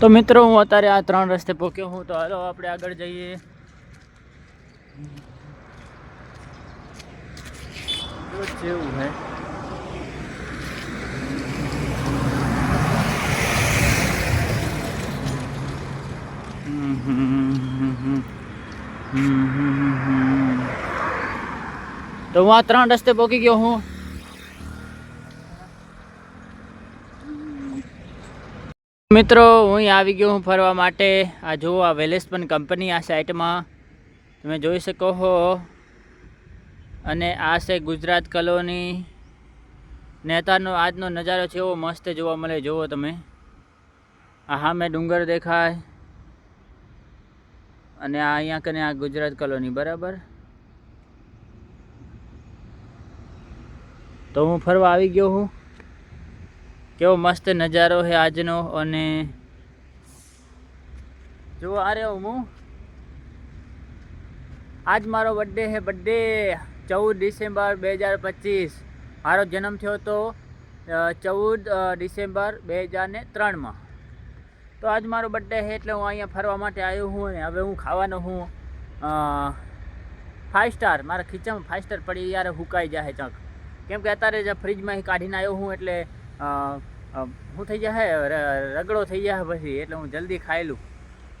તો મિત્રો, હું અત્યારે આ ત્રણ રસ્તે પહોંચ્યો હું, તો હાલો આપણે આગળ જઈએ. તો હું આ ત્રણ રસ્તે પહોંચી ગયો હું. મિત્રો, હું આવી ગયો હું ફરવા માટે. આ જુઓ, આ વેલેસ્પન કંપની આ સાઇટમાં તમે જોઈ શકો છો અને આ છે ગુજરાત કલોની. નેતાનો આજનો નજારો છે એવો મસ્ત જોવા મળે. જુઓ તમે. આ સામે ડુંગર દેખાય. અને આ અહીંયા કને આ ગુજરાત કોલોની, બરાબર? તો હું ફરવા આવી ગયો હું. કેવો મસ્ત નજારો છે આજનો અને જો આ રહ્યો હું. આજ મારો બર્થડે છે બર્થડે ચૌદ ડિસેમ્બર બે હજાર પચીસ. મારો જન્મ થયો હતો ચૌદ ડિસેમ્બર બે હજાર ને ત્રણમાં. તો આજ મારો બર્થડે છે એટલે હું અહીંયા ફરવા માટે આવ્યો હું અને હવે હું ખાવાનો હું ફાઇવ સ્ટાર મારા ખીચામાં ફાઇવ સ્ટાર પડી, યાર હુકાઈ જાય ચક. કેમ કે અત્યારે જે ફ્રીજમાં કાઢીને આવ્યો હું એટલે શું થઈ ર- રગડો થઈ જાય પછી, એટલે હું જલ્દી ખાઈ લઉં.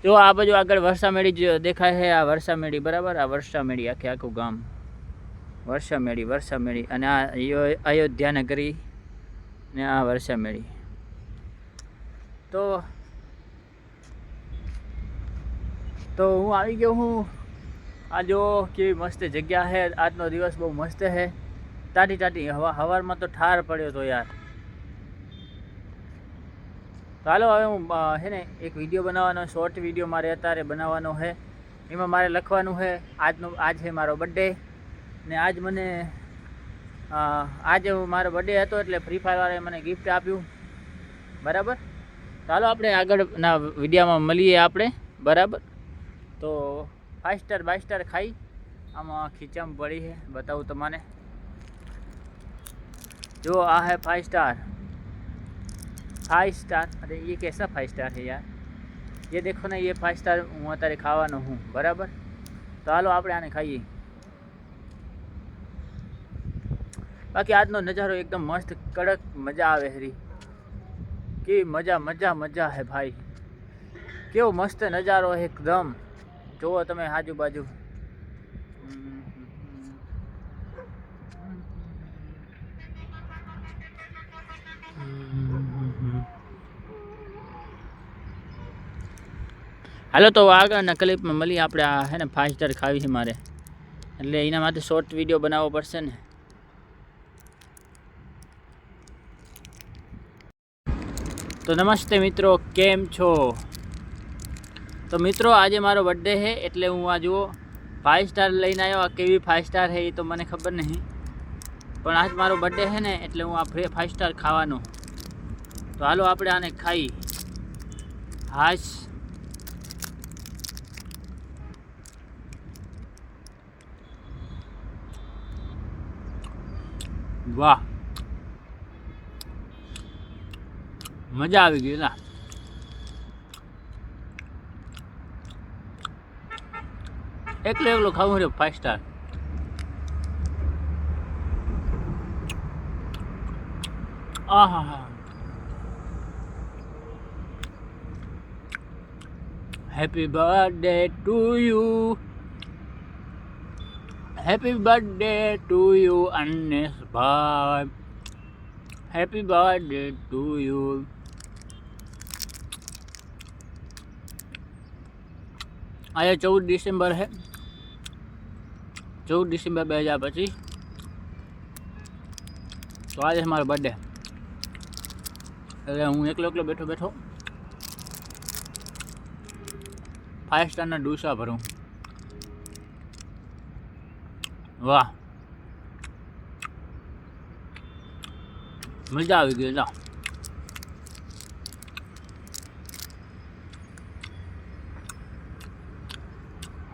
જો આ બાજુ આગળ વર્ષામેળી જ દેખાય છે આ વર્ષામેળી, બરાબર? આ વર્ષામેળી, આખે આખું ગામ. વર્ષામેળી વર્ષામેળી, અને આ અયો- અયોધ્યા નગરી ને આ વર્ષામેળી. તો તો હું આવી ગયો હું. આ જો કેવી મસ્ત જગ્યા છે આજનો દિવસ બહુ મસ્ત છે તાટી તાટી હવા, હવારમાં તો ઠાર પડ્યો તો યાર. તો હાલો, હવે હું છે ને, એક વીડિયો બનાવવાનો શોર્ટ વીડિયો મારે અત્યારે બનાવવાનો છે. એમાં મારે લખવાનું છે, આજનો, આજ છે મારો બર્થડે ને આજ મને આજે મારો બર્થડે હતો એટલે ફ્રી ફાયરવાળાએ મને ગિફ્ટ આપ્યું. બરાબર? ચાલો આપણે આગળના વિડીયામાં મળીએ આપણે. બરાબર? તો ફાઇવ સ્ટાર બાય સ્ટાર ખાઈ. આમાં ખીચામાં પડી છે, બતાવું તમને. જો, આ હે ફાઇવ સ્ટાર फाइव स्टार अरे ये कैसा फाइव स्टार है यार ये देखो ना ये फाइव स्टार હું અત્યારે ખાવાનો હું બરાબર તો હાલો આપણે આને ખાઈએ બાકી આજનો નજારો એકદમ મસ્ત કડક મજા આવે હરી કેવી મજા મજા મજા હે ભાઈ કેવો મસ્ત નજારો હે એકદમ જુઓ તમે આજુબાજુ હાલો તો આગળના ક્લિપમાં મળીએ આપણે આ હે ને ફાઇવ સ્ટાર ખાવી છે મારે. એટલે એના માટે શોર્ટ વીડિયો બનાવવો પડશે ને. તો નમસ્તે મિત્રો, કેમ છો? તો મિત્રો, આજે મારો બર્થડે છે, એટલે હું આ જુઓ ફાઇવ સ્ટાર લઈને આવ્યો. આ કેવી ફાઇવ સ્ટાર છે એ તો મને ખબર નહીં. પણ આજ મારો બર્થડે છે ને, એટલે હું આ ફાઇવ સ્ટાર ખાવાનો. તો હાલો આપણે આને ખાઈ. હાશ. વાહ. મજા આવી ગઈ ના એકલો એકલો ખાવું રે five star aha happy birthday to you happy birthday to you Annes ભાઈ હેપી બર્થડે ટુ યુ આજે ચૌદ ડિસેમ્બર છે ચૌદ ડિસેમ્બર બે હજાર પચીસ તો આજે છે મારો બર્થડે એટલે હું એકલો એકલો બેઠો બેઠો ફાઇવ સ્ટારના ડોસા ભરું વાહ. મજા આવી ગઈ, લા.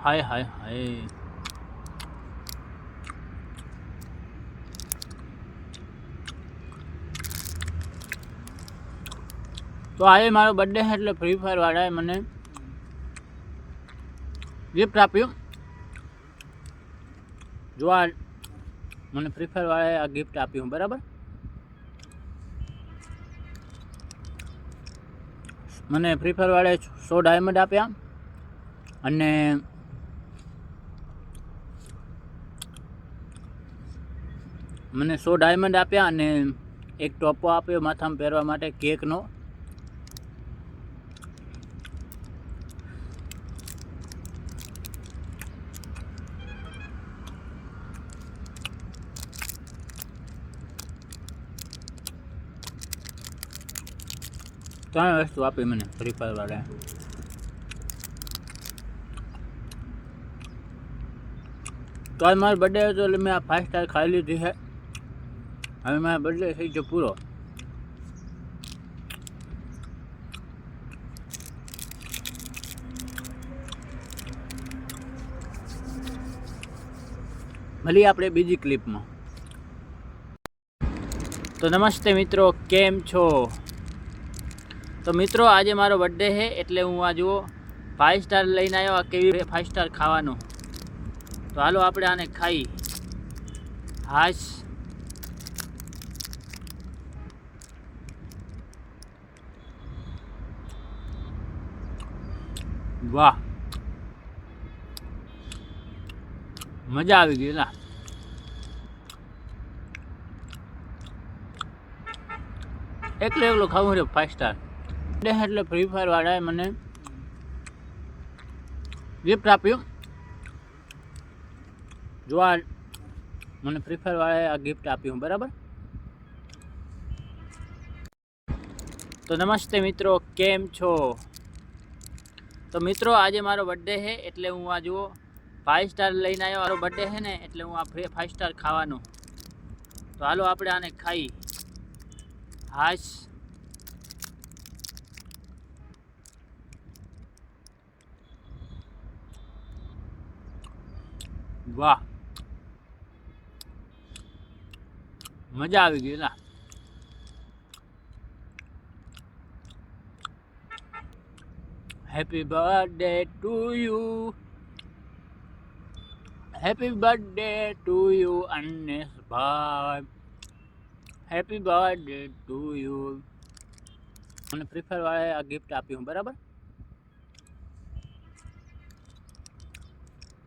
હાય હાય હાય. તો તો આજે મારો બર્થડે છે એટલે ફ્રી ફાયર વાળાએ મને ગિફ્ટ આપ્યું. જો આ મને ફ્રી ફાયરવાળાએ આ ગિફ્ટ આપ્યું બરાબર? મને ફ્રી ફાયરવાળાએ સો ડાયમંડ આપ્યા અને મને સો ડાયમંડ આપ્યા અને એક ટોપો આપ્યો માથામાં પહેરવા માટે કેકનો ત્રણ વસ્તુ આપી મને ફ્રી ફાયર વાળાએ તો આજ મારો બર્થડે હતો એટલે મેં આ ફાઇવ સ્ટાર ખાઈ લીધી છે. હવે મારો બર્થડે થઈ ગયો પૂરો. મળીએ આપણે બીજી ક્લિપમાં તો નમસ્તે મિત્રો, કેમ છો? તો મિત્રો, આજે મારો બર્થડે છે, એટલે હું આ જુઓ ફાઇવ સ્ટાર લઈને આવ્યો, આ કેવી ફાઇવ સ્ટાર ખાવાનું. તો હાલો આપણે આને ખાઈ. હાશ વાહ. મજા આવી ગઈ ના એકલો એકલો ખાવું રહ્યો ફાઇવ સ્ટાર એટલે ફ્રી ફાયર વાળાએ મને ગિફ્ટ આપ્યું. જો આ મને ફ્રી ફાયર વાળાએ આ ગિફ્ટ આપ્યું, બરાબર? તો નમસ્તે મિત્રો, કેમ છો? તો મિત્રો, આજે મારો બર્થડે છે, એટલે હું આ જુઓ ફાઇવ સ્ટાર લઈને આવ્યો. મારો બર્થડે છે ને, એટલે હું આ ફાઇવ સ્ટાર ખાવાનું. તો હાલો આપણે આને ખાઈ. હાશ. વાહ. મજા આવી ગઈ ના happy birthday to you happy birthday to you Annes ભાઈ હેપી બર્થડે ટુ યુ મને ફ્રી ફાયર વાળાએ આ ગિફ્ટ આપ્યું, બરાબર?